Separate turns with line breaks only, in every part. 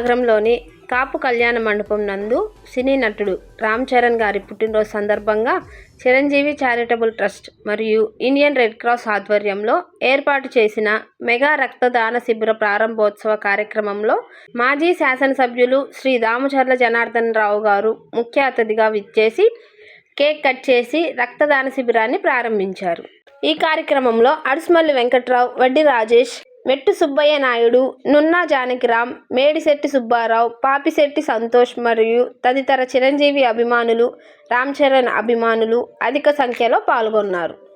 నగరంలోని కాపు కళ్యాణ మండపం నందు సినీ నటుడు రామ్ చరణ్ గారి పుట్టినరోజు సందర్భంగా చిరంజీవి చారిటబుల్ ట్రస్ట్ మరియు ఇండియన్ రెడ్ క్రాస్ ఆధ్వర్యంలో ఏర్పాటు చేసిన మెగా రక్తదాన శిబిర ప్రారంభోత్సవ కార్యక్రమంలో మాజీ శాసనసభ్యులు శ్రీ దామచర్ల జనార్దన్ రావు గారు ముఖ్య అతిథిగా విచ్చేసి కేక్ కట్ చేసి రక్తదాన శిబిరాన్ని ప్రారంభించారు. ఈ కార్యక్రమంలో అడుసుమల్లి వెంకట్రావు వడ్డి రాజేష్ మెట్టు సుబ్బయ్య నాయుడు నున్నా జానకిరామ్ మేడిశెట్టి సుబ్బారావు పాపిశెట్టి సంతోష్ మరియు తదితర చిరంజీవి అభిమానులు రామ్ చరణ్ అభిమానులు అధిక సంఖ్యలో పాల్గొన్నారు.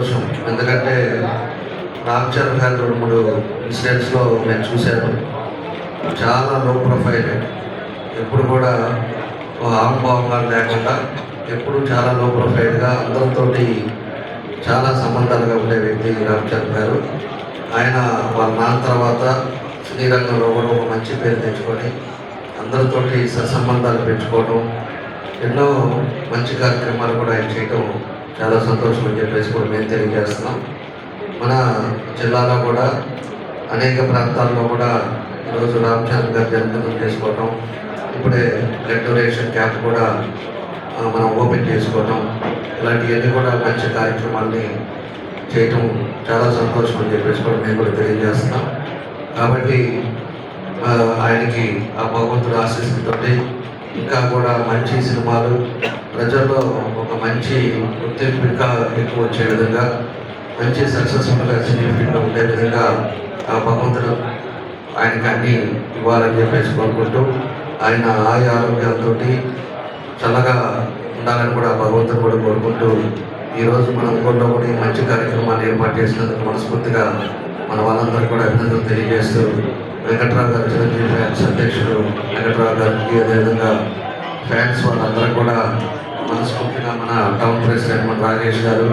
సంతోషం. ఎందుకంటే రామ్ చరణ్ రెండు మూడు ఇన్సిడెంట్స్లో నేను చూశాను. చాలా లో ప్రొఫైల్ ఎప్పుడు కూడా ఆంభావంగా లేకుండా ఎప్పుడు చాలా లో ప్రొఫైల్గా అందరితో చాలా సంబంధాలుగా ఉండే వ్యక్తి రామ్ చరణ్ గారు. ఆయన వాళ్ళ నాన్న తర్వాత శ్రీరంగంలో కూడా ఒక మంచి పేరు తెచ్చుకొని అందరితోటి సత్సంబంధాలు పెంచుకోవడం ఎన్నో మంచి కార్యక్రమాలు కూడా ఆయన చేయటం చాలా సంతోషం అని చెప్పేసి కూడా మేము తెలియజేస్తున్నాం. మన జిల్లాలో కూడా అనేక ప్రాంతాల్లో కూడా ఈరోజు రామచంద్ర గారి జన్మదినం చేసుకోవటం ఇప్పుడే బ్లడ్ డొనేషన్ క్యాంప్ కూడా మనం ఓపెన్ చేసుకోవటం ఇలాంటివన్నీ కూడా మంచి కార్యక్రమాల్ని చేయటం చాలా సంతోషం అని చెప్పేసి కూడా మేము కూడా తెలియజేస్తున్నాం. కాబట్టి ఆయనకి ఆ భగవంతుడు ఆశీస్సులతో ఇంకా కూడా మంచి సినిమాలు ప్రజల్లో ఒక మంచి గుర్తింపు ఇంకా ఎక్కువ వచ్చే విధంగా మంచి సక్సెస్ఫుల్గా సినీ ఫీల్డ్లో ఉండే విధంగా ఆ భగవంతుడు ఆయనకి అన్ని ఇవ్వాలని చెప్పేసి కోరుకుంటూ ఆయన ఆయ ఆరోగ్యాలతో చల్లగా ఉండాలని కూడా భగవంతుడు కూడా కోరుకుంటూ ఈరోజు మనం కూడా కూడా ఈ మంచి కార్యక్రమాన్ని ఏర్పాటు చేసినందుకు మనస్ఫూర్తిగా మన వాళ్ళందరూ కూడా అభినందనలు తెలియజేస్తూ వెంకట్రావు గారు చిరంజీవి ఫ్యాన్స్ అధ్యక్షుడు వెంకట్రావు గారికి అదేవిధంగా ఫ్యాన్స్ వాళ్ళందరూ కూడా మన టౌన్ ప్రెసిడెంట్ మన రాజేష్ గారు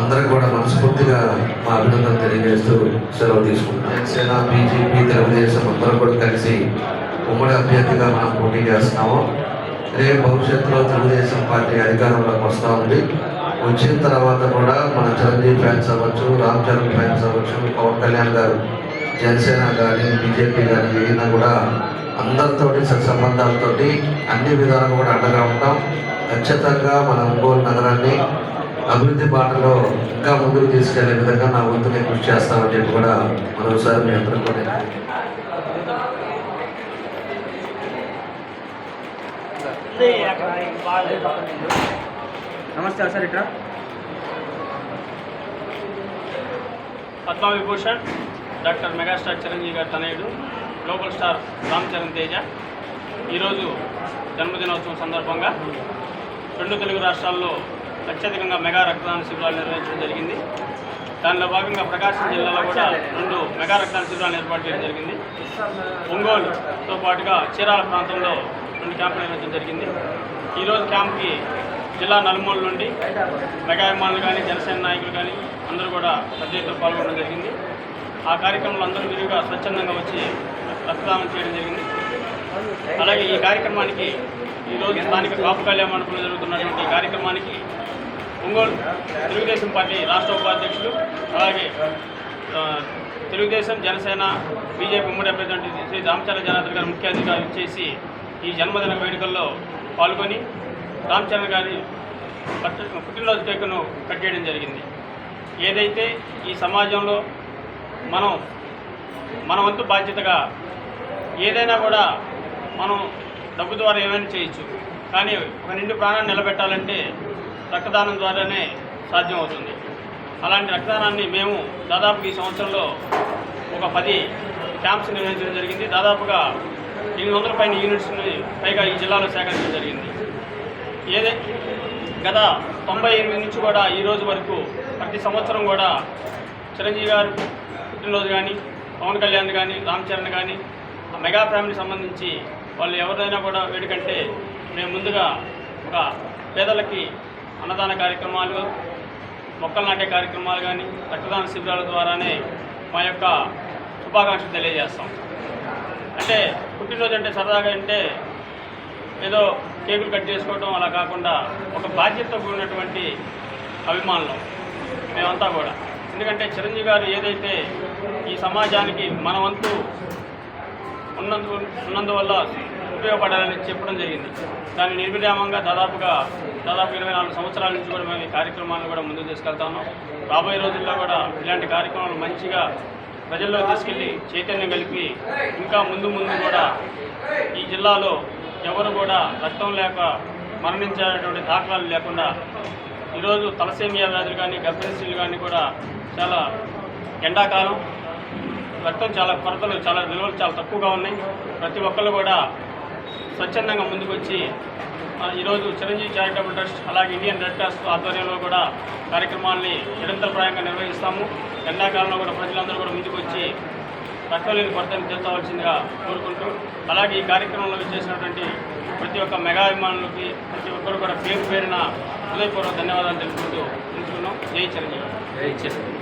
అందరికి కూడా మనస్ఫూర్తిగా మా అభినందన తెలియజేస్తూ సెలవు తీసుకుంటాం జనసేన బీజేపీ తెలుగుదేశం అందరం కూడా కలిసి ఉమ్మడి అభ్యర్థిగా మనం పోటీ చేస్తున్నాము. రేపు భవిష్యత్తులో తెలుగుదేశం పార్టీ అధికారంలోకి వస్తూ ఉంది. వచ్చిన తర్వాత కూడా మన చిరంజీవి ఫ్యాన్స్ అవ్వచ్చు రామ్ చరణ్ ఫ్యాన్స్ అవ్వచ్చు పవన్ కళ్యాణ్ గారు జనసేన కానీ బీజేపీ కానీ ఏదైనా కూడా అందరితోటి సత్సంబంధాలతోటి అన్ని విధాలుగా కూడా అండగా ఉంటాం. ఖచ్చితంగా మన ఒంగోలు నగరాన్ని అభివృద్ధి బాటలో ఇంకా ముందుకు తీసుకెళ్ళే విధంగా నా వంతుని కృషి చేస్తామని చెప్పి కూడా మరోసారి మీ అందరూ కూడా
నమస్తే సార్ ఇట్రా?
పద్మవిభూషణ్ డాక్టర్ మెగాస్టార్ చిరంజీవి గారి తనయుడు గ్లోబల్ స్టార్ రామ్ చరణ్ తేజ ఈరోజు జన్మదినోత్సవం సందర్భంగా రెండు తెలుగు రాష్ట్రాల్లో అత్యధికంగా మెగా రక్తదాన శిబిరాలు నిర్వహించడం జరిగింది. దానిలో భాగంగా ప్రకాశం జిల్లాలో కూడా రెండు మెగా రక్తదాన శిబిరాలు ఏర్పాటు చేయడం జరిగింది. ఒంగోలుతో పాటుగా చీరాల ప్రాంతంలో రెండు క్యాంపులు నిర్వహించడం జరిగింది. ఈరోజు క్యాంప్కి జిల్లా నలుమూల నుండి మెగా అభిమానులు కానీ జనసేన నాయకులు కానీ అందరూ కూడా పెద్ద ఎత్తున పాల్గొనడం జరిగింది. ఆ కార్యక్రమంలో అందరూ విరివిగా స్వచ్ఛందంగా వచ్చి రక్తదానం చేయడం జరిగింది. అలాగే ఈ కార్యక్రమానికి ఈరోజు స్థానిక కాపు కళ్యాణ మండపంలో జరుగుతున్నటువంటి ఈ కార్యక్రమానికి ఒంగోలు తెలుగుదేశం పార్టీ రాష్ట్ర ఉపాధ్యక్షులు అలాగే తెలుగుదేశం జనసేన బీజేపీ ఉమ్మడి అభ్యర్థి శ్రీ రామచంద్ర జనార్దన్ గారు ముఖ్య అధికారులు చేసి ఈ జన్మదిన వేడుకల్లో పాల్గొని రామచంద్ర గారి పుట్టినరోజు కేకును కట్ చేయడం జరిగింది. ఏదైతే ఈ సమాజంలో మనం మన వంతు బాధ్యతగా ఏదైనా కూడా మనం డబ్బు ద్వారా ఏమైనా చేయొచ్చు. కానీ ఒక నిండు ప్రాణాన్ని నిలబెట్టాలంటే రక్తదానం ద్వారానే సాధ్యం అవుతుంది అలాంటి రక్తదానాన్ని మేము దాదాపు ఈ సంవత్సరంలో ఒక పది క్యాంప్స్ నిర్వహించడం జరిగింది. దాదాపుగా ఎనిమిది వందల పైన యూనిట్స్ని పైగా ఈ జిల్లాలో సేకరించడం జరిగింది. ఏదే గత తొంభై ఎనిమిది నుంచి కూడా ఈ రోజు వరకు ప్రతి సంవత్సరం కూడా చిరంజీవి గారు పుట్టినరోజు కానీ పవన్ కళ్యాణ్ కానీ రామ్ చరణ్ కానీ ఆ మెగా ఫ్యామిలీ సంబంధించి వాళ్ళు ఎవరైనా కూడా వీటికంటే మేము ముందుగా ఒక పేదలకి అన్నదాన కార్యక్రమాలు మొక్కలు నాటే కార్యక్రమాలు కానీ రక్తదాన శిబిరాల ద్వారానే మా యొక్క శుభాకాంక్షలు తెలియజేస్తాం. అంటే పుట్టినరోజు అంటే సరదాగా అంటే ఏదో కేకులు కట్ చేసుకోవడం అలా కాకుండా ఒక బాధ్యతతో కూడినటువంటి అభిమానులు మేమంతా కూడా. ఎందుకంటే చిరంజీవి గారు ఏదైతే ఈ సమాజానికి మన వంతు ఉన్నందు ఉన్నందువల్ల ఉపయోగపడాలని చెప్పడం జరిగింది. దాన్ని నిర్విరామంగా దాదాపుగా దాదాపు ఇరవై నాలుగు సంవత్సరాల నుంచి కూడా మేము ఈ కార్యక్రమాలను కూడా ముందుకు తీసుకెళ్తాము రాబోయే రోజుల్లో కూడా ఇలాంటి కార్యక్రమాలు మంచిగా ప్రజల్లో తీసుకెళ్ళి చైతన్యం కలిపి ఇంకా ముందు ముందు కూడా ఈ జిల్లాలో ఎవరు కూడా రక్తం లేక మరణించేటువంటి దాఖలాలు లేకుండా ఈరోజు తలసేమియా వ్యాధులు కానీ గర్భిణీలు కానీ కూడా చాలా ఎండాకాలం రక్తం చాలా కొరతలు చాలా నిల్వలు చాలా తక్కువగా ఉన్నాయి. ప్రతి ఒక్కళ్ళు కూడా స్వచ్ఛందంగా ముందుకొచ్చి ఈరోజు చిరంజీవి చారిటబుల్ ట్రస్ట్ అలాగే ఇండియన్ రెడ్ క్రాస్ ఆధ్వర్యంలో కూడా కార్యక్రమాల్ని నిరంతరప్రాయంగా నిర్వహిస్తాము. ఎండాకాలంలో కూడా ప్రజలందరూ కూడా ముందుకు వచ్చి రక్తం లేని కొరతను తీర్చవలసిందిగా కోరుకుంటూ అలాగే ఈ కార్యక్రమంలో చేసినటువంటి ప్రతి ఒక్క మెగా అభిమానులకి ప్రతి ఒక్కరు కూడా పేరు పేరున హృదయపూర్వక ధన్యవాదాలు తెలుపుకుంటూ ఉంచుకున్నాం. జై చిరంజీవి.